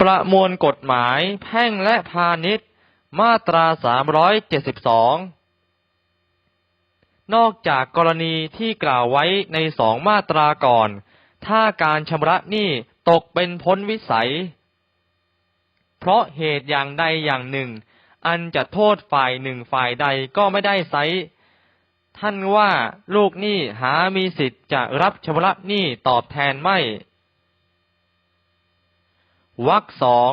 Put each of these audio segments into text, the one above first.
ประมวลกฎหมายแพ่งและพาณิชย์ มาตรา 372 นอกจากกรณีที่กล่าวไว้ในสองมาตราก่อน ถ้าการชำระหนี้ตกเป็นพ้นวิสัย เพราะเหตุอย่างใดอย่างหนึ่ง อันจะโทษฝ่ายหนึ่งฝ่ายใดก็ไม่ได้ไซร้ท่านว่าลูกหนี้หามีสิทธิ์จะรับชำระหนี้ตอบแทนไม่ วรรคสอง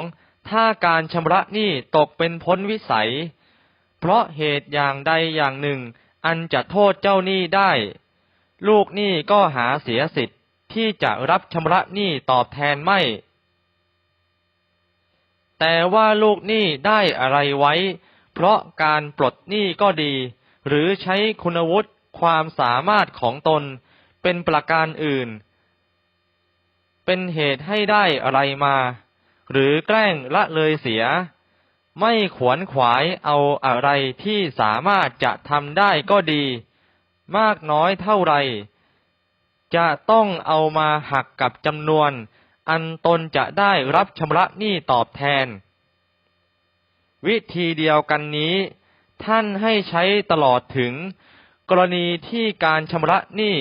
ถ้าการชำระหนี้ตกเป็นพ้นวิสัย เพราะเหตุอย่างใดอย่างหนึ่ง อันจะโทษเจ้าหนี้ได้ ลูกหนี้ก็หาเสียสิทธิ์ที่จะรับชำระหนี้ตอบแทนไม่ แต่ว่าลูกหนี้ได้อะไรไว้ เพราะการปลดหนี้ก็ดี หรือใช้คุณวุฒิความสามารถของตนเป็นประการอื่น เป็นเหตุให้ได้อะไรมา หรือแกล้งละเลยเสีย ไม่ขวนขวายเอาอะไรที่สามารถจะทำได้ก็ดี มากน้อยเท่าไร จะต้องเอามาหักกับจำนวน อันตนจะได้รับชำระหนี้ตอบแทน วิธีเดียวกันนี้ ท่านให้ใช้ตลอดถึง กรณีที่การชำระหนี้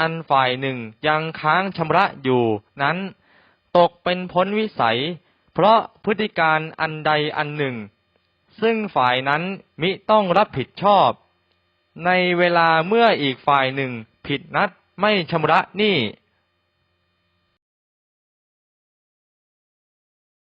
อันฝ่ายหนึ่งยังค้างชำระอยู่นั้น ตกเป็นพ้นวิสัย เพราะพฤติการอันใดอันหนึ่ง ซึ่งฝ่ายนั้นมิต้องรับผิดชอบ ในเวลาเมื่ออีกฝ่ายหนึ่งผิดนัดไม่ชำระหนี้